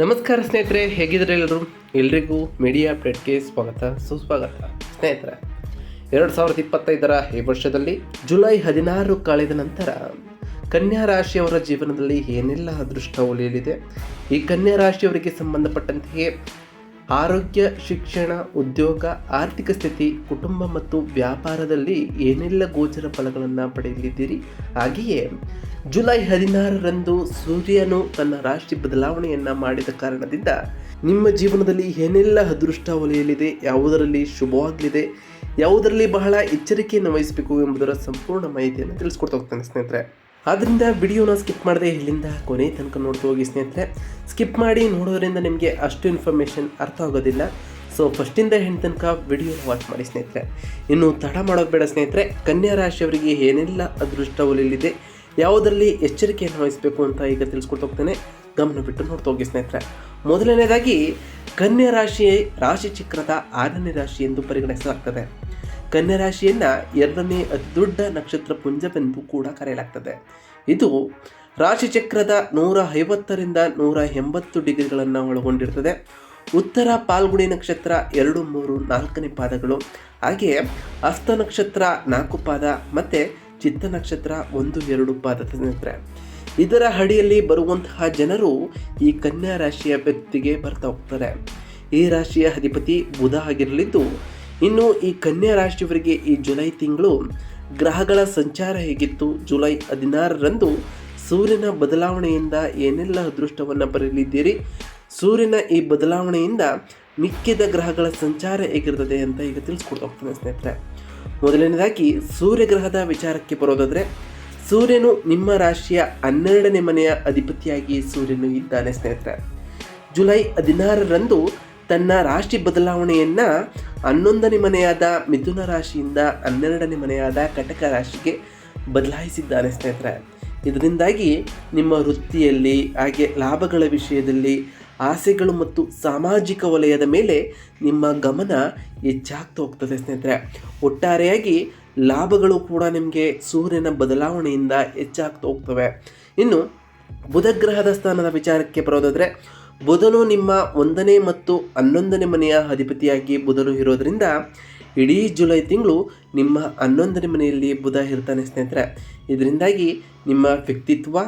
ನಮಸ್ಕಾರ ಸ್ನೇಹಿತರೆ ಹೇಗಿದ್ರೆ ಎಲ್ಲರೂ? ಎಲ್ರಿಗೂ ಮೀಡಿಯಾ ಅಪ್ಡೇಟ್ಗೆ ಸ್ವಾಗತ, ಸುಸ್ವಾಗತ. ಸ್ನೇಹಿತರೆ, ಎರಡು ಸಾವಿರದ ಇಪ್ಪತ್ತೈದರ ಈ ವರ್ಷದಲ್ಲಿ ಜುಲೈ ಹದಿನಾರು ಕಳೆದ ನಂತರ ಕನ್ಯಾ ರಾಶಿಯವರ ಜೀವನದಲ್ಲಿ ಏನೆಲ್ಲ ಅದೃಷ್ಟ ಒಲಿಯಲಿದೆ ಈ ಕನ್ಯಾ ರಾಶಿಯವರಿಗೆ ಸಂಬಂಧಪಟ್ಟಂತೆಯೇ ಆರೋಗ್ಯ, ಶಿಕ್ಷಣ, ಉದ್ಯೋಗ, ಆರ್ಥಿಕ ಸ್ಥಿತಿ, ಕುಟುಂಬ ಮತ್ತು ವ್ಯಾಪಾರದಲ್ಲಿ ಏನೆಲ್ಲ ಗೋಚರ ಫಲಗಳನ್ನು ಪಡೆಯಲಿದ್ದೀರಿ? ಹಾಗೆಯೇ ಜುಲೈ ಹದಿನಾರರಂದು ಸೂರ್ಯನು ತನ್ನ ರಾಶಿ ಬದಲಾವಣೆಯನ್ನ ಮಾಡಿದ ಕಾರಣದಿಂದ ನಿಮ್ಮ ಜೀವನದಲ್ಲಿ ಏನೆಲ್ಲ ಅದೃಷ್ಟ ಒಲೆಯಲಿದೆ ಯಾವುದರಲ್ಲಿ ಶುಭವಾಗಲಿದೆ, ಯಾವುದರಲ್ಲಿ ಬಹಳ ಎಚ್ಚರಿಕೆಯನ್ನು ವಹಿಸಬೇಕು ಎಂಬುದರ ಸಂಪೂರ್ಣ ಮಾಹಿತಿಯನ್ನು ತಿಳಿಸ್ಕೊಡ್ತಾ ಹೋಗ್ತಾನೆ ಸ್ನೇಹಿತರೆ. ಆದ್ದರಿಂದ ವಿಡಿಯೋನ ಸ್ಕಿಪ್ ಮಾಡದೆ ಇಲ್ಲಿಂದ ಕೊನೆ ತನಕ ನೋಡ್ತಾ ಹೋಗಿ ಸ್ನೇಹಿತರೆ. ಸ್ಕಿಪ್ ಮಾಡಿ ನೋಡೋದ್ರಿಂದ ನಿಮಗೆ ಅಷ್ಟು ಇನ್ಫಾರ್ಮೇಷನ್ ಅರ್ಥ ಆಗೋದಿಲ್ಲ. ಸೊ ಫಸ್ಟಿಂದ ಹೆಣ್ಣು ತನಕ ವಿಡಿಯೋ ವಾಚ್ ಮಾಡಿ ಸ್ನೇಹಿತರೆ. ಇನ್ನು ತಡ ಮಾಡೋದು ಬೇಡ ಸ್ನೇಹಿತರೆ. ಕನ್ಯಾ ರಾಶಿಯವರಿಗೆ ಏನೆಲ್ಲ ಅದೃಷ್ಟ ಒಲಿಯಲಿದೆ ಯಾವುದರಲ್ಲಿ ಎಚ್ಚರಿಕೆಯನ್ನು ವಹಿಸಬೇಕು ಅಂತ ಈಗ ತಿಳಿಸ್ಕೊಡ್ತಾ ಹೋಗ್ತೇನೆ. ಗಮನ ಬಿಟ್ಟು ನೋಡ್ತಾ ಹೋಗಿ ಸ್ನೇಹಿತರೆ. ಮೊದಲನೇದಾಗಿ, ಕನ್ಯಾ ರಾಶಿ ರಾಶಿ ಚಕ್ರದ ಆರನೇ ರಾಶಿ ಎಂದು ಪರಿಗಣಿಸಲಾಗ್ತದೆ. ಕನ್ಯಾ ರಾಶಿಯನ್ನು ಎರಡನೇ ಅತಿ ದೊಡ್ಡ ನಕ್ಷತ್ರ ಪುಂಜವೆಂದು ಕೂಡ ಕರೆಯಲಾಗ್ತದೆ. ಇದು ರಾಶಿ ಚಕ್ರದ ನೂರ ಐವತ್ತರಿಂದ ನೂರ ಎಂಬತ್ತು ಡಿಗ್ರಿಗಳನ್ನು ಒಳಗೊಂಡಿರ್ತದೆ. ಉತ್ತರ ಪಾಲ್ಗುಣಿ ನಕ್ಷತ್ರ ಎರಡು, ಮೂರು, ನಾಲ್ಕನೇ ಪಾದಗಳು. ಹಾಗೆಯೇ ಹಸ್ತ ನಕ್ಷತ್ರ ನಾಲ್ಕು ಪಾದ, ಮತ್ತು ಚಿತ್ತ ನಕ್ಷತ್ರ ಒಂದು ಎರಡು ಪಾದ ಸ್ನೇಹಿತರೆ. ಇದರ ಅಡಿಯಲ್ಲಿ ಬರುವಂತಹ ಜನರು ಈ ಕನ್ಯಾ ರಾಶಿಯ ವ್ಯಕ್ತಿಗೆ ಬರ್ತಾ ಹೋಗ್ತಾರೆ. ಈ ರಾಶಿಯ ಅಧಿಪತಿ ಬುಧ ಆಗಿರಲಿದ್ದು, ಇನ್ನು ಈ ಕನ್ಯಾ ರಾಶಿಯವರಿಗೆ ಈ ಜುಲೈ ತಿಂಗಳು ಗ್ರಹಗಳ ಸಂಚಾರ ಹೇಗಿತ್ತು, ಜುಲೈ ಹದಿನಾರರಂದು ಸೂರ್ಯನ ಬದಲಾವಣೆಯಿಂದ ಏನೆಲ್ಲ ಅದೃಷ್ಟವನ್ನು ಬರೆಯಲಿದ್ದೀರಿ, ಸೂರ್ಯನ ಈ ಬದಲಾವಣೆಯಿಂದ ಮಿಕ್ಕಿದ ಗ್ರಹಗಳ ಸಂಚಾರ ಹೇಗಿರ್ತದೆ ಅಂತ ಈಗ ತಿಳಿಸ್ಕೊಡ್ತಾ ಹೋಗ್ತಾನೆ ಸ್ನೇಹಿತರೆ. ಮೊದಲನೇದಾಗಿ ಸೂರ್ಯಗ್ರಹದ ವಿಚಾರಕ್ಕೆ ಬರೋದಾದರೆ, ಸೂರ್ಯನು ನಿಮ್ಮ ರಾಶಿಯ ಹನ್ನೆರಡನೇ ಮನೆಯ ಅಧಿಪತಿಯಾಗಿ ಸೂರ್ಯನು ಇದ್ದಾನೆ ಸ್ನೇಹಿತರೆ. ಜುಲೈ ಹದಿನಾರರಂದು ತನ್ನ ರಾಶಿ ಬದಲಾವಣೆಯನ್ನು ಹನ್ನೊಂದನೇ ಮನೆಯಾದ ಮಿಥುನ ರಾಶಿಯಿಂದ ಹನ್ನೆರಡನೇ ಮನೆಯಾದ ಕಟಕ ರಾಶಿಗೆ ಬದಲಾಯಿಸಿದ್ದಾನೆ ಸ್ನೇಹಿತರೆ. ಇದರಿಂದಾಗಿ ನಿಮ್ಮ ವೃತ್ತಿಯಲ್ಲಿ, ಹಾಗೆ ಲಾಭಗಳ ವಿಷಯದಲ್ಲಿ ಆಸೆಗಳು ಮತ್ತು ಸಾಮಾಜಿಕ ವಲಯದ ಮೇಲೆ ನಿಮ್ಮ ಗಮನ ಹೆಚ್ಚಾಗ್ತಾ ಹೋಗ್ತದೆ ಸ್ನೇಹಿತರೆ. ಒಟ್ಟಾರೆಯಾಗಿ ಲಾಭಗಳು ಕೂಡ ನಿಮಗೆ ಸೂರ್ಯನ ಬದಲಾವಣೆಯಿಂದ ಹೆಚ್ಚಾಗ್ತಾ ಹೋಗ್ತವೆ. ಇನ್ನು ಬುಧಗ್ರಹದ ಸ್ಥಾನದ ವಿಚಾರಕ್ಕೆ ಬರೋದಾದರೆ, ಬುಧನು ನಿಮ್ಮ ಒಂದನೇ ಮತ್ತು ಹನ್ನೊಂದನೇ ಮನೆಯ ಅಧಿಪತಿಯಾಗಿ ಬುಧನು ಇರೋದರಿಂದ ಇಡೀ ಜುಲೈ ತಿಂಗಳು ನಿಮ್ಮ ಹನ್ನೊಂದನೇ ಮನೆಯಲ್ಲಿ ಬುಧ ಇರ್ತಾನೆ ಸ್ನೇಹಿತರೆ. ಇದರಿಂದಾಗಿ ನಿಮ್ಮ ವ್ಯಕ್ತಿತ್ವ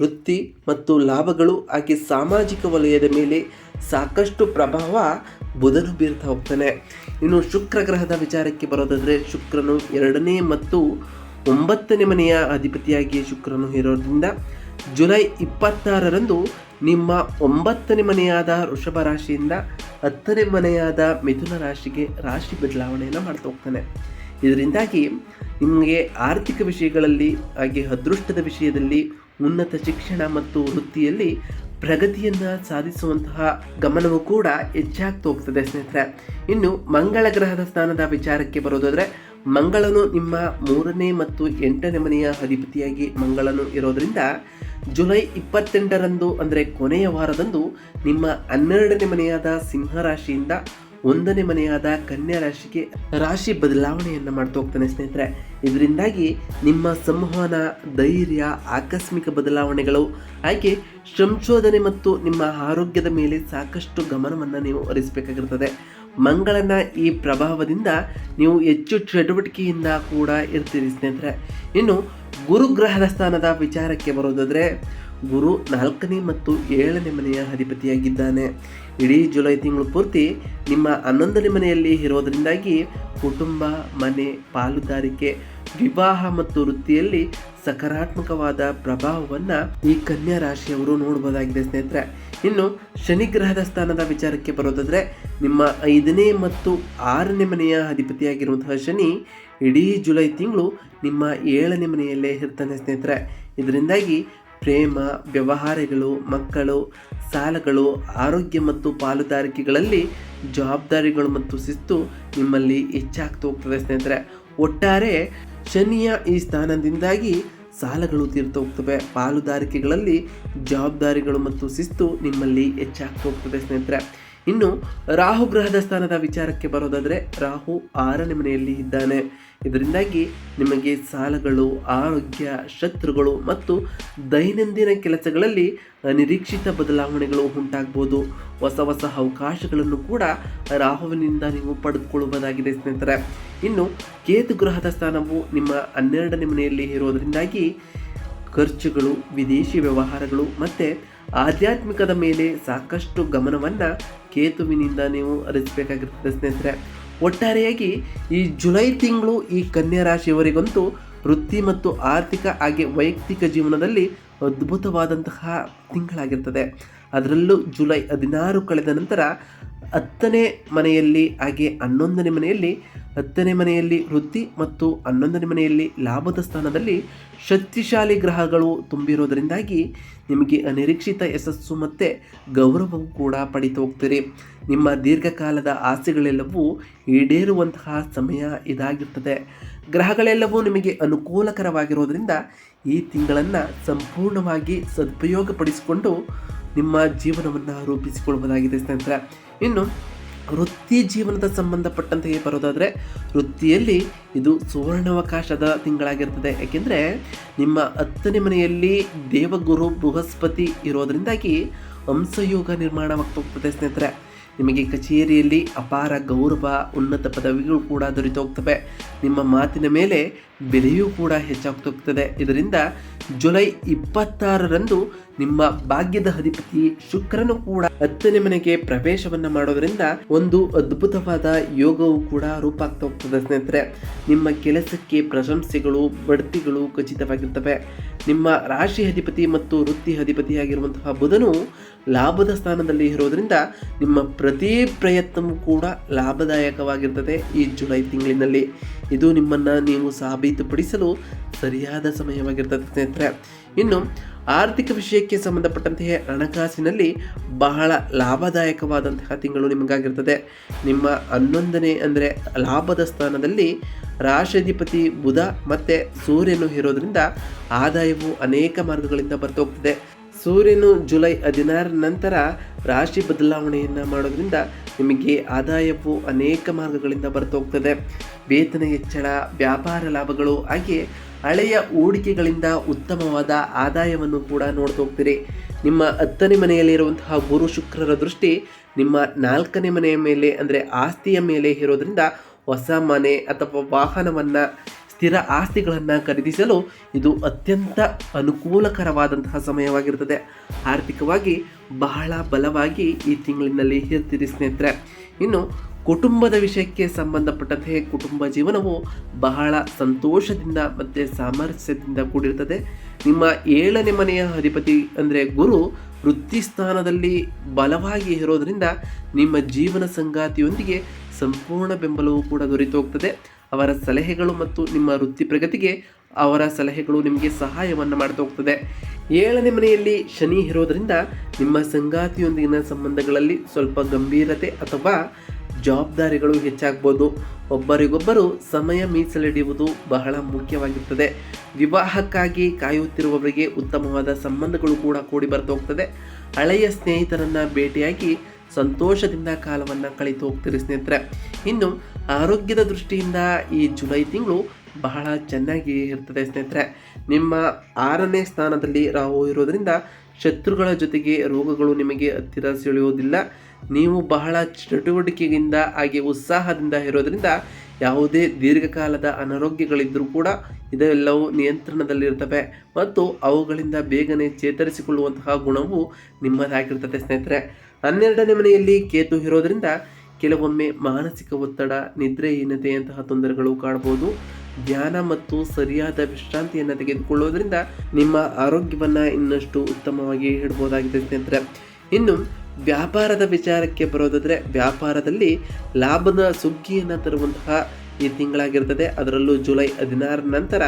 ವೃತ್ತಿ ಮತ್ತು ಲಾಭಗಳು ಹಾಗೆ ಸಾಮಾಜಿಕ ವಲಯದ ಮೇಲೆ ಸಾಕಷ್ಟು ಪ್ರಭಾವ ಬುಧನು ಬೀರ್ತಾ ಹೋಗ್ತಾನೆ. ಇನ್ನು ಶುಕ್ರ ಗ್ರಹದ ವಿಚಾರಕ್ಕೆ ಬರೋದಾದರೆ ಶುಕ್ರನು ಎರಡನೇ ಮತ್ತು ಒಂಬತ್ತನೇ ಮನೆಯ ಅಧಿಪತಿಯಾಗಿ ಶುಕ್ರನು ಇರೋದ್ರಿಂದ ಜುಲೈ ಇಪ್ಪತ್ತಾರರಂದು ನಿಮ್ಮ ಒಂಬತ್ತನೇ ಮನೆಯಾದ ವೃಷಭ ರಾಶಿಯಿಂದ ಹತ್ತನೇ ಮನೆಯಾದ ಮಿಥುನ ರಾಶಿಗೆ ರಾಶಿ ಬದಲಾವಣೆಯನ್ನು ಮಾಡ್ತಾ ಹೋಗ್ತಾನೆ. ಇದರಿಂದಾಗಿ ನಿಮಗೆ ಆರ್ಥಿಕ ವಿಷಯಗಳಲ್ಲಿ ಹಾಗೆ ಅದೃಷ್ಟದ ವಿಷಯದಲ್ಲಿ ಉನ್ನತ ಶಿಕ್ಷಣ ಮತ್ತು ವೃತ್ತಿಯಲ್ಲಿ ಪ್ರಗತಿಯನ್ನು ಸಾಧಿಸುವಂತಹ ಗಮನವು ಕೂಡ ಹೆಚ್ಚಾಗ್ತಾ ಹೋಗ್ತದೆ ಸ್ನೇಹಿತರೆ. ಇನ್ನು ಮಂಗಳ ಗ್ರಹದ ಸ್ಥಾನದ ವಿಚಾರಕ್ಕೆ ಬರೋದಾದರೆ, ಮಂಗಳನು ನಿಮ್ಮ ಮೂರನೇ ಮತ್ತು ಎಂಟನೇ ಮನೆಯ ಅಧಿಪತಿಯಾಗಿ ಮಂಗಳನು ಇರೋದರಿಂದ ಜುಲೈ ಇಪ್ಪತ್ತೆಂಟರಂದು ಅಂದರೆ ಕೊನೆಯ ವಾರದಂದು ನಿಮ್ಮ ಹನ್ನೆರಡನೇ ಮನೆಯಾದ ಸಿಂಹ ರಾಶಿಯಿಂದ ಒಂದನೇ ಮನೆಯಾದ ಕನ್ಯಾ ರಾಶಿಗೆ ರಾಶಿ ಬದಲಾವಣೆಯನ್ನು ಮಾಡ್ತಾ ಹೋಗ್ತಾನೆ ಸ್ನೇಹಿತರೆ. ಇದರಿಂದಾಗಿ ನಿಮ್ಮ ಸಂವಹನ, ಧೈರ್ಯ, ಆಕಸ್ಮಿಕ ಬದಲಾವಣೆಗಳು, ಹಾಗೆ ಸಂಶೋಧನೆ ಮತ್ತು ನಿಮ್ಮ ಆರೋಗ್ಯದ ಮೇಲೆ ಸಾಕಷ್ಟು ಗಮನವನ್ನು ನೀವು ಹರಿಸಬೇಕಾಗಿರ್ತದೆ. ಮಂಗಳನ ಈ ಪ್ರಭಾವದಿಂದ ನೀವು ಹೆಚ್ಚು ಚಟುವಟಿಕೆಯಿಂದ ಕೂಡ ಇರ್ತೀರಿ ಸ್ನೇಹಿತರೆ. ಇನ್ನು ಗುರುಗ್ರಹದ ಸ್ಥಾನದ ವಿಚಾರಕ್ಕೆ ಬರೋದಾದರೆ ಗುರು ನಾಲ್ಕನೇ ಮತ್ತು ಏಳನೇ ಮನೆಯ ಅಧಿಪತಿಯಾಗಿದ್ದಾನೆ. ಇಡೀ ಜುಲೈ ತಿಂಗಳು ಪೂರ್ತಿ ನಿಮ್ಮ ಹನ್ನೊಂದನೇ ಮನೆಯಲ್ಲಿ ಇರೋದರಿಂದಾಗಿ ಕುಟುಂಬ, ಮನೆ, ಪಾಲುದಾರಿಕೆ, ವಿವಾಹ ಮತ್ತು ವೃತ್ತಿಯಲ್ಲಿ ಸಕಾರಾತ್ಮಕವಾದ ಪ್ರಭಾವವನ್ನು ಈ ಕನ್ಯಾ ರಾಶಿಯವರು ನೋಡ್ಬೋದಾಗಿದೆ ಸ್ನೇಹಿತರೆ. ಇನ್ನು ಶನಿ ಗ್ರಹದ ಸ್ಥಾನದ ವಿಚಾರಕ್ಕೆ ಬರೋದಾದರೆ, ನಿಮ್ಮ ಐದನೇ ಮತ್ತು ಆರನೇ ಮನೆಯ ಅಧಿಪತಿಯಾಗಿರುವಂತಹ ಶನಿ ಇಡೀ ಜುಲೈ ತಿಂಗಳು ನಿಮ್ಮ ಏಳನೇ ಮನೆಯಲ್ಲೇ ಇರ್ತಾನೆ ಸ್ನೇಹಿತರೆ. ಇದರಿಂದಾಗಿ ಪ್ರೇಮ, ವ್ಯವಹಾರಗಳು, ಮಕ್ಕಳು, ಸಾಲಗಳು, ಆರೋಗ್ಯ ಮತ್ತು ಪಾಲುದಾರಿಕೆಗಳಲ್ಲಿ ಜವಾಬ್ದಾರಿಗಳು ಮತ್ತು ಶಿಸ್ತು ನಿಮ್ಮಲ್ಲಿ ಹೆಚ್ಚಾಗ್ತಾ ಹೋಗ್ತದೆ ಸ್ನೇಹಿತರೆ. ಒಟ್ಟಾರೆ ಶನಿಯ ಈ ಸ್ಥಾನದಿಂದಾಗಿ ಸಾಲಗಳು ತೀರ್ತಾ ಹೋಗ್ತವೆ. ಪಾಲುದಾರಿಕೆಗಳಲ್ಲಿ ಜವಾಬ್ದಾರಿಗಳು ಮತ್ತು ಶಿಸ್ತು ನಿಮ್ಮಲ್ಲಿ ಹೆಚ್ಚಾಗ್ತಾ ಹೋಗ್ತದೆ ಸ್ನೇಹಿತರೆ. ಇನ್ನು ರಾಹು ಗ್ರಹದ ಸ್ಥಾನದ ವಿಚಾರಕ್ಕೆ ಬರೋದಾದರೆ ರಾಹು ಆರನೇ ಮನೆಯಲ್ಲಿ ಇದ್ದಾನೆ. ಇದರಿಂದಾಗಿ ನಿಮಗೆ ಸಾಲಗಳು, ಆರೋಗ್ಯ, ಶತ್ರುಗಳು ಮತ್ತು ದೈನಂದಿನ ಕೆಲಸಗಳಲ್ಲಿ ಅನಿರೀಕ್ಷಿತ ಬದಲಾವಣೆಗಳು ಉಂಟಾಗ್ಬೋದು. ಹೊಸ ಹೊಸ ಅವಕಾಶಗಳನ್ನು ಕೂಡ ರಾಹುವಿನಿಂದ ನೀವು ಪಡೆದುಕೊಳ್ಳುವುದಾಗಿದೆ ಸ್ನೇಹಿತರೆ. ಇನ್ನು ಕೇತು ಗ್ರಹದ ಸ್ಥಾನವು ನಿಮ್ಮ ಹನ್ನೆರಡನೇ ಮನೆಯಲ್ಲಿ ಇರೋದರಿಂದಾಗಿ ಖರ್ಚುಗಳು, ವಿದೇಶಿ ವ್ಯವಹಾರಗಳು ಮತ್ತು ಆಧ್ಯಾತ್ಮಿಕದ ಮೇಲೆ ಸಾಕಷ್ಟು ಗಮನವನ್ನು ಕೇತುವಿನಿಂದ ನೀವು ಹರಿಸಬೇಕಾಗಿರ್ತದೆ ಸ್ನೇಹಿತರೆ. ಒಟ್ಟಾರೆಯಾಗಿ ಈ ಜುಲೈ ತಿಂಗಳು ಈ ಕನ್ಯಾ ರಾಶಿಯವರಿಗಂತೂ ವೃತ್ತಿ ಮತ್ತು ಆರ್ಥಿಕ ಹಾಗೆ ವೈಯಕ್ತಿಕ ಜೀವನದಲ್ಲಿ ಅದ್ಭುತವಾದಂತಹ ತಿಂಗಳಾಗಿರ್ತದೆ. ಅದರಲ್ಲೂ ಜುಲೈ ಹದಿನಾರು ಕಳೆದ ನಂತರ ಹತ್ತನೇ ಮನೆಯಲ್ಲಿ ಹಾಗೆ ಹನ್ನೊಂದನೇ ಮನೆಯಲ್ಲಿ ಹತ್ತನೇ ಮನೆಯಲ್ಲಿ ವೃತ್ತಿ ಮತ್ತು ಹನ್ನೊಂದನೇ ಮನೆಯಲ್ಲಿ ಲಾಭದ ಸ್ಥಾನದಲ್ಲಿ ಶಕ್ತಿಶಾಲಿ ಗ್ರಹಗಳು ತುಂಬಿರೋದರಿಂದಾಗಿ ನಿಮಗೆ ಅನಿರೀಕ್ಷಿತ ಯಶಸ್ಸು ಮತ್ತು ಗೌರವವು ಕೂಡ ಪಡಿತು ಹೋಗ್ತೀರಿ. ನಿಮ್ಮ ದೀರ್ಘಕಾಲದ ಆಸೆಗಳೆಲ್ಲವೂ ಈಡೇರುವಂತಹ ಸಮಯ ಇದಾಗಿರ್ತದೆ. ಗ್ರಹಗಳೆಲ್ಲವೂ ನಿಮಗೆ ಅನುಕೂಲಕರವಾಗಿರೋದರಿಂದ ಈ ತಿಂಗಳನ್ನು ಸಂಪೂರ್ಣವಾಗಿ ಸದುಪಯೋಗಪಡಿಸಿಕೊಂಡು ನಿಮ್ಮ ಜೀವನವನ್ನು ರೂಪಿಸಿಕೊಳ್ಳಬಹುದಾಗಿದೆ ಸ್ನೇಹಿತರೆ. ಇನ್ನು ವೃತ್ತಿ ಜೀವನದ ಸಂಬಂಧಪಟ್ಟಂತೆಯೇ ಬರೋದಾದರೆ ವೃತ್ತಿಯಲ್ಲಿ ಇದು ಸುವರ್ಣಾವಕಾಶದ ತಿಂಗಳಾಗಿರ್ತದೆ. ಏಕೆಂದರೆ ನಿಮ್ಮ ಹತ್ತನೇ ಮನೆಯಲ್ಲಿ ದೇವಗುರು ಬೃಹಸ್ಪತಿ ಇರೋದರಿಂದಾಗಿ ಹಂಸಯೋಗ ನಿರ್ಮಾಣವಾಗ್ತೋಗ್ತದೆ ಸ್ನೇಹಿತರೆ. ನಿಮಗೆ ಕಚೇರಿಯಲ್ಲಿ ಅಪಾರ ಗೌರವ, ಉನ್ನತ ಪದವಿಗಳು ಕೂಡ ದೊರೆತೋಗ್ತವೆ. ನಿಮ್ಮ ಮಾತಿನ ಮೇಲೆ ಬೆಲೆಯೂ ಕೂಡ ಹೆಚ್ಚಾಗ್ತಾ ಹೋಗ್ತದೆ ಇದರಿಂದ ಜುಲೈ ಇಪ್ಪತ್ತಾರರಂದು ನಿಮ್ಮ ಭಾಗ್ಯದ ಅಧಿಪತಿ ಶುಕ್ರನು ಕೂಡ ಹತ್ತನೇ ಮನೆಗೆ ಪ್ರವೇಶವನ್ನ ಮಾಡೋದ್ರಿಂದ ಒಂದು ಅದ್ಭುತವಾದ ಯೋಗವು ಕೂಡ ರೂಪಾಗ್ತಾ ಹೋಗ್ತದೆ ಸ್ನೇಹಿತರೆ. ನಿಮ್ಮ ಕೆಲಸಕ್ಕೆ ಪ್ರಶಂಸೆಗಳು, ಬಡ್ತಿಗಳು ಖಚಿತವಾಗಿರ್ತವೆ. ನಿಮ್ಮ ರಾಶಿ ಅಧಿಪತಿ ಮತ್ತು ವೃತ್ತಿ ಅಧಿಪತಿಯಾಗಿರುವಂತಹ ಬುಧನು ಲಾಭದ ಸ್ಥಾನದಲ್ಲಿ ಇರೋದ್ರಿಂದ ನಿಮ್ಮ ಪ್ರತಿ ಪ್ರಯತ್ನವೂ ಕೂಡ ಲಾಭದಾಯಕವಾಗಿರ್ತದೆ ಈ ಜುಲೈ ತಿಂಗಳಿನಲ್ಲಿ. ಇದು ನಿಮ್ಮನ್ನು ನೀವು ಸಾಬೀತುಪಡಿಸಲು ಸರಿಯಾದ ಸಮಯವಾಗಿರ್ತದೆ ಸ್ನೇಹಿತರೆ. ಇನ್ನು ಆರ್ಥಿಕ ವಿಷಯಕ್ಕೆ ಸಂಬಂಧಪಟ್ಟಂತಹ ಹಣಕಾಸಿನಲ್ಲಿ ಬಹಳ ಲಾಭದಾಯಕವಾದಂತಹ ತಿಂಗಳು ನಿಮಗಾಗಿರ್ತದೆ. ನಿಮ್ಮ ಹನ್ನೊಂದನೇ ಅಂದರೆ ಲಾಭದ ಸ್ಥಾನದಲ್ಲಿ ರಾಷ್ಟ್ರಾಧಿಪತಿ ಬುಧ ಮತ್ತು ಸೂರ್ಯನು ಇರೋದ್ರಿಂದ ಆದಾಯವು ಅನೇಕ ಮಾರ್ಗಗಳಿಂದ ಬರ್ತೋಗ್ತದೆ ಸೂರ್ಯನು ಜುಲೈ ಹದಿನಾರರ ನಂತರ ರಾಶಿ ಬದಲಾವಣೆಯನ್ನು ಮಾಡೋದ್ರಿಂದ ನಿಮಗೆ ಆದಾಯವು ಅನೇಕ ಮಾರ್ಗಗಳಿಂದ ಬರ್ತೋಗ್ತದೆ ವೇತನ ಹೆಚ್ಚಳ, ವ್ಯಾಪಾರ ಲಾಭಗಳು, ಹಾಗೆ ಹಳೆಯ ಹೂಡಿಕೆಗಳಿಂದ ಉತ್ತಮವಾದ ಆದಾಯವನ್ನು ಕೂಡ ನೋಡ್ತಾ ಹೋಗ್ತೀರಿ. ನಿಮ್ಮ ಹತ್ತನೇ ಮನೆಯಲ್ಲಿರುವಂತಹ ಗುರು ಶುಕ್ರರ ದೃಷ್ಟಿ ನಿಮ್ಮ ನಾಲ್ಕನೇ ಮನೆಯ ಮೇಲೆ ಅಂದರೆ ಆಸ್ತಿಯ ಮೇಲೆ ಇರೋದ್ರಿಂದ ಹೊಸ ಮನೆ ಅಥವಾ ವಾಹನವನ್ನು ಸ್ಥಿರ ಆಸ್ತಿಗಳನ್ನು ಖರೀದಿಸಲು ಇದು ಅತ್ಯಂತ ಅನುಕೂಲಕರವಾದಂತಹ ಸಮಯವಾಗಿರುತ್ತದೆ ಆರ್ಥಿಕವಾಗಿ ಬಹಳ ಬಲವಾಗಿ ಈ ತಿಂಗಳಿನಲ್ಲಿ ಇರ್ತೀರಿ ಸ್ನೇಹಿತರೆ. ಇನ್ನು ಕುಟುಂಬದ ವಿಷಯಕ್ಕೆ ಸಂಬಂಧಪಟ್ಟಂತೆ ಕುಟುಂಬ ಜೀವನವು ಬಹಳ ಸಂತೋಷದಿಂದ ಮತ್ತು ಸಾಮರಸ್ಯದಿಂದ ಕೂಡಿರ್ತದೆ ನಿಮ್ಮ ಏಳನೇ ಮನೆಯ ಅಧಿಪತಿ ಅಂದರೆ ಗುರು ವೃತ್ತಿ ಸ್ಥಾನದಲ್ಲಿ ಬಲವಾಗಿ ಇರೋದರಿಂದ ನಿಮ್ಮ ಜೀವನ ಸಂಗಾತಿಯೊಂದಿಗೆ ಸಂಪೂರ್ಣ ಬೆಂಬಲವೂ ಕೂಡ ದೊರೆತು ಹೋಗ್ತದೆ ಅವರ ಸಲಹೆಗಳು ಮತ್ತು ನಿಮ್ಮ ವೃತ್ತಿ ಪ್ರಗತಿಗೆ ಅವರ ಸಲಹೆಗಳು ನಿಮಗೆ ಸಹಾಯವನ್ನು ಮಾಡ್ತಾ ಹೋಗ್ತದೆ ಏಳನೇ ಮನೆಯಲ್ಲಿ ಶನಿ ಇರೋದರಿಂದ ನಿಮ್ಮ ಸಂಗಾತಿಯೊಂದಿಗಿನ ಸಂಬಂಧಗಳಲ್ಲಿ ಸ್ವಲ್ಪ ಗಂಭೀರತೆ ಅಥವಾ ಜವಾಬ್ದಾರಿಗಳು ಹೆಚ್ಚಾಗ್ಬೋದು. ಒಬ್ಬರಿಗೊಬ್ಬರು ಸಮಯ ಮೀಸಲಿಡುವುದು ಬಹಳ ಮುಖ್ಯವಾಗಿರ್ತದೆ. ವಿವಾಹಕ್ಕಾಗಿ ಕಾಯುತ್ತಿರುವವರಿಗೆ ಉತ್ತಮವಾದ ಸಂಬಂಧಗಳು ಕೂಡ ಕೂಡಿ ಬರ್ತಾ ಹೋಗ್ತದೆ ಹಳೆಯ ಸ್ನೇಹಿತರನ್ನು ಭೇಟಿಯಾಗಿ ಸಂತೋಷದಿಂದ ಕಾಲವನ್ನು ಕಳೀತು ಹೋಗ್ತೀರಿ ಸ್ನೇಹಿತರೆ. ಇನ್ನು ಆರೋಗ್ಯದ ದೃಷ್ಟಿಯಿಂದ ಈ ಜುಲೈ ತಿಂಗಳು ಬಹಳ ಚೆನ್ನಾಗಿ ಇರ್ತದೆ ಸ್ನೇಹಿತರೆ. ನಿಮ್ಮ ಆರನೇ ಸ್ಥಾನದಲ್ಲಿ ರಾಹು ಇರೋದರಿಂದ ಶತ್ರುಗಳ ಜೊತೆಗೆ ರೋಗಗಳು ನಿಮಗೆ ಹತ್ತಿರ ಸೆಳೆಯೋದಿಲ್ಲ ನೀವು ಬಹಳ ಚಟುವಟಿಕೆಯಿಂದ ಹಾಗೆ ಉತ್ಸಾಹದಿಂದ ಇರೋದರಿಂದ ಯಾವುದೇ ದೀರ್ಘಕಾಲದ ಅನಾರೋಗ್ಯಗಳಿದ್ದರೂ ಕೂಡ ಇದೆಲ್ಲವೂ ನಿಯಂತ್ರಣದಲ್ಲಿರ್ತವೆ. ಮತ್ತು ಅವುಗಳಿಂದ ಬೇಗನೆ ಚೇತರಿಸಿಕೊಳ್ಳುವಂತಹ ಗುಣವು ನಿಮ್ಮದಾಗಿರ್ತದೆ ಸ್ನೇಹಿತರೆ. ಹನ್ನೆರಡನೇ ಮನೆಯಲ್ಲಿ ಕೇತು ಇರೋದರಿಂದ ಕೆಲವೊಮ್ಮೆ ಮಾನಸಿಕ ಒತ್ತಡ ನಿದ್ರೆಹೀನತೆಯಂತಹ ತೊಂದರೆಗಳು ಕಾಣಬಹುದು ಧ್ಯಾನ ಮತ್ತು ಸರಿಯಾದ ವಿಶ್ರಾಂತಿಯನ್ನು ತೆಗೆದುಕೊಳ್ಳುವುದರಿಂದ ನಿಮ್ಮ ಆರೋಗ್ಯವನ್ನು ಇನ್ನಷ್ಟು ಉತ್ತಮವಾಗಿ ಇಡಬಹುದಾಗಿದೆ ಸ್ನೇಹಿತರೆ. ಇನ್ನು, ವ್ಯಾಪಾರದ ವಿಚಾರಕ್ಕೆ ಬರೋದಾದರೆ ವ್ಯಾಪಾರದಲ್ಲಿ ಲಾಭದ ಸುಗ್ಗಿಯನ್ನು ತರುವಂತಹ ಈ ತಿಂಗಳಾಗಿರ್ತದೆ. ಅದರಲ್ಲೂ ಜುಲೈ ಹದಿನಾರ ನಂತರ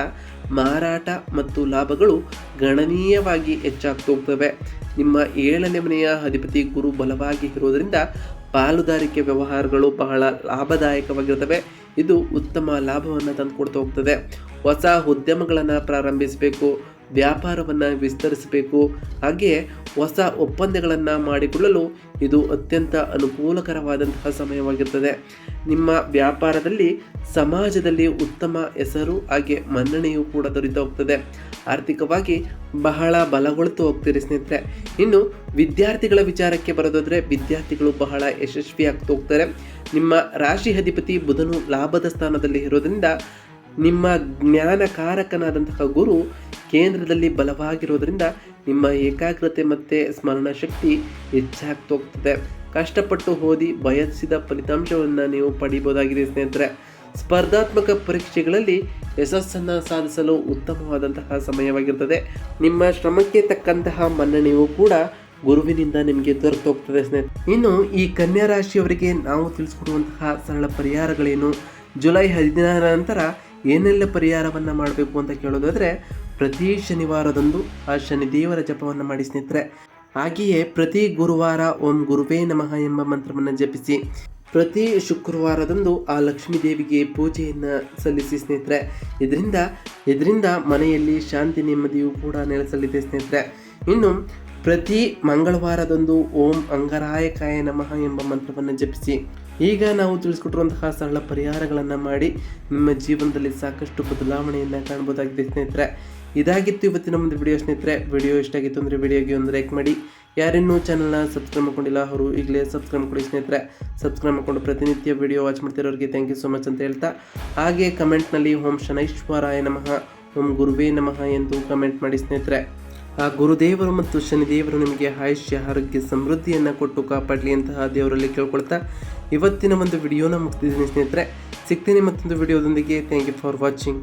ಮಾರಾಟ ಮತ್ತು ಲಾಭಗಳು ಗಣನೀಯವಾಗಿ ಹೆಚ್ಚಾಗ್ತಾ ಹೋಗ್ತವೆ. ನಿಮ್ಮ ಏಳನೇ ಮನೆಯ ಅಧಿಪತಿ ಗುರು ಬಲವಾಗಿ ಇರೋದರಿಂದ ಪಾಲುದಾರಿಕೆ ವ್ಯವಹಾರಗಳು ಬಹಳ ಲಾಭದಾಯಕವಾಗಿರ್ತವೆ. ಇದು ಉತ್ತಮ ಲಾಭವನ್ನು ತಂದುಕೊಡ್ತಾ ಹೋಗ್ತದೆ. ಹೊಸ ಉದ್ಯಮಗಳನ್ನು ಪ್ರಾರಂಭಿಸಬೇಕು ವ್ಯಾಪಾರವನ್ನು ವಿಸ್ತರಿಸಬೇಕು. ಹಾಗೆಯೇ ಹೊಸ ಒಪ್ಪಂದಗಳನ್ನು ಮಾಡಿಕೊಳ್ಳಲು ಇದು ಅತ್ಯಂತ ಅನುಕೂಲಕರವಾದಂತಹ ಸಮಯವಾಗಿರ್ತದೆ. ನಿಮ್ಮ ವ್ಯಾಪಾರದಲ್ಲಿ ಸಮಾಜದಲ್ಲಿ ಉತ್ತಮ ಹೆಸರು ಹಾಗೆ ಮನ್ನಣೆಯೂ ಕೂಡ ದೊರೆತು ಹೋಗ್ತದೆ. ಆರ್ಥಿಕವಾಗಿ ಬಹಳ ಬಲಗೊಳ್ತು ಹೋಗ್ತೀರಿ ಸ್ನೇಹಿತರೆ. ಇನ್ನು ವಿದ್ಯಾರ್ಥಿಗಳ ವಿಚಾರಕ್ಕೆ ಬರೋದಾದರೆ ವಿದ್ಯಾರ್ಥಿಗಳು ಬಹಳ ಯಶಸ್ವಿ ಹೋಗ್ತಾರೆ. ನಿಮ್ಮ ರಾಶಿ ಅಧಿಪತಿ ಬುಧನು ಲಾಭದ ಸ್ಥಾನದಲ್ಲಿ ಇರೋದರಿಂದ ನಿಮ್ಮ ಜ್ಞಾನಕಾರಕನಾದಂತಹ ಗುರು ಕೇಂದ್ರದಲ್ಲಿ ಬಲವಾಗಿರೋದ್ರಿಂದ ನಿಮ್ಮ ಏಕಾಗ್ರತೆ ಮತ್ತು ಸ್ಮರಣ ಶಕ್ತಿ ಹೆಚ್ಚಾಗ್ತಾ ಹೋಗ್ತದೆ. ಕಷ್ಟಪಟ್ಟು ಓದಿ ಬಯಸಿದ ಫಲಿತಾಂಶವನ್ನು ನೀವು ಪಡಿಬೋದಾಗಿದೆ ಸ್ನೇಹಿತರೆ. ಸ್ಪರ್ಧಾತ್ಮಕ ಪರೀಕ್ಷೆಗಳಲ್ಲಿ ಯಶಸ್ಸನ್ನು ಸಾಧಿಸಲು ಉತ್ತಮವಾದಂತಹ ಸಮಯವಾಗಿರ್ತದೆ. ನಿಮ್ಮ ಶ್ರಮಕ್ಕೆ ತಕ್ಕಂತಹ ಮನ್ನಣೆಯು ಕೂಡ ಗುರುವಿನಿಂದ ನಿಮಗೆ ದೊರೆತು ಹೋಗ್ತದೆ ಸ್ನೇಹಿತರೆ. ಇನ್ನು ಈ ಕನ್ಯಾ ರಾಶಿಯವರಿಗೆ ನಾವು ತಿಳಿಸ್ಕೊಡುವಂತಹ ಸರಳ ಪರಿಹಾರಗಳೇನು? ಜುಲೈ ಹದಿನಾರರ ನಂತರ ಏನೆಲ್ಲ ಪರಿಹಾರವನ್ನು ಮಾಡಬೇಕು ಅಂತ ಕೇಳೋದಾದರೆ ಪ್ರತಿ ಶನಿವಾರದಂದು ಆ ಶನಿದೇವರ ಜಪವನ್ನು ಮಾಡಿ ಸ್ನೇಹಿತರೆ. ಹಾಗೆಯೇ ಪ್ರತಿ ಗುರುವಾರ ಓಂ ಗುರುವೇ ನಮಃ ಎಂಬ ಮಂತ್ರವನ್ನು ಜಪಿಸಿ, ಪ್ರತಿ ಶುಕ್ರವಾರದಂದು ಆ ಲಕ್ಷ್ಮೀ ದೇವಿಗೆ ಪೂಜೆಯನ್ನು ಸಲ್ಲಿಸಿ ಸ್ನೇಹಿತರೆ. ಇದರಿಂದ ಇದರಿಂದ ಮನೆಯಲ್ಲಿ ಶಾಂತಿ ನೆಮ್ಮದಿಯು ಕೂಡ ನೆಲೆಸಲಿದೆ ಸ್ನೇಹಿತರೆ. ಇನ್ನು ಪ್ರತಿ ಮಂಗಳವಾರದಂದು ಓಂ ಅಂಗರಾಯಕಾಯ ನಮಃ ಎಂಬ ಮಂತ್ರವನ್ನು ಜಪಿಸಿ, ಈಗ ನಾವು ತಿಳಿಸ್ಕೊಟ್ಟಿರುವಂತಹ ಸರಳ ಪರಿಹಾರಗಳನ್ನು ಮಾಡಿ ನಿಮ್ಮ ಜೀವನದಲ್ಲಿ ಸಾಕಷ್ಟು ಬದಲಾವಣೆಯನ್ನು ಕಾಣ್ಬೋದಾಗಿದೆ ಸ್ನೇಹಿತರೆ. ಇದಾಗಿತ್ತು ಇವತ್ತಿನ ಒಂದು ವಿಡಿಯೋ ಸ್ನೇಹಿತರೆ ವಿಡಿಯೋ ಇಷ್ಟ ಆಗಿತ್ತು ಅಂದರೆ ವಿಡಿಯೋಗೆ ಒಂದು ಲೈಕ್ ಮಾಡಿ. ಯಾರಿನ್ನೂ ಚಾನಲ್ನ ಸಬ್ಸ್ಕ್ರೈಬ್ ಮಾಡ್ಕೊಂಡಿಲ್ಲ, ಅವರು ಈಗಲೇ ಸಬ್ಸ್ಕ್ರೈಬ್ ಮಾಡಿ ಸ್ನೇಹಿತರೆ. ಸಬ್ಸ್ಕ್ರೈಬ್ ಮಾಡ್ಕೊಂಡು ಪ್ರತಿನಿತ್ಯ ವಿಡಿಯೋ ವಾಚ್ ಮಾಡ್ತಿರೋರಿಗೆ ಥ್ಯಾಂಕ್ ಯು ಸೊ ಮಚ್ ಅಂತ ಹೇಳ್ತಾ. ಹಾಗೆ ಕಮೆಂಟ್ನಲ್ಲಿ ಓಂ ಶನೈಶ್ವರಾಯ ನಮಃ, ಓಂ ಗುರುವೇ ನಮಃ ಎಂದು ಕಮೆಂಟ್ ಮಾಡಿ ಸ್ನೇಹಿತರೆ. ಆ ಗುರುದೇವರು ಮತ್ತು ಶನಿದೇವರು ನಿಮಗೆ ಆಯುಷ್ಯ, ಆರೋಗ್ಯ, ಸಮೃದ್ಧಿಯನ್ನು ಕೊಟ್ಟು ಕಾಪಾಡಲಿ ಅಂತಹ ದೇವರಲ್ಲಿ ಕೇಳ್ಕೊಳ್ತಾ ಇವತ್ತಿನ ಒಂದು ವಿಡಿಯೋನ ಮುಗಿಸ್ತಿದ್ದೀನಿ ಸ್ನೇಹಿತರೆ. ಸಿಗ್ತೀನಿ ಮತ್ತೊಂದು ವಿಡಿಯೋದೊಂದಿಗೆ ಥ್ಯಾಂಕ್ ಯು ಫಾರ್ ವಾಚಿಂಗ್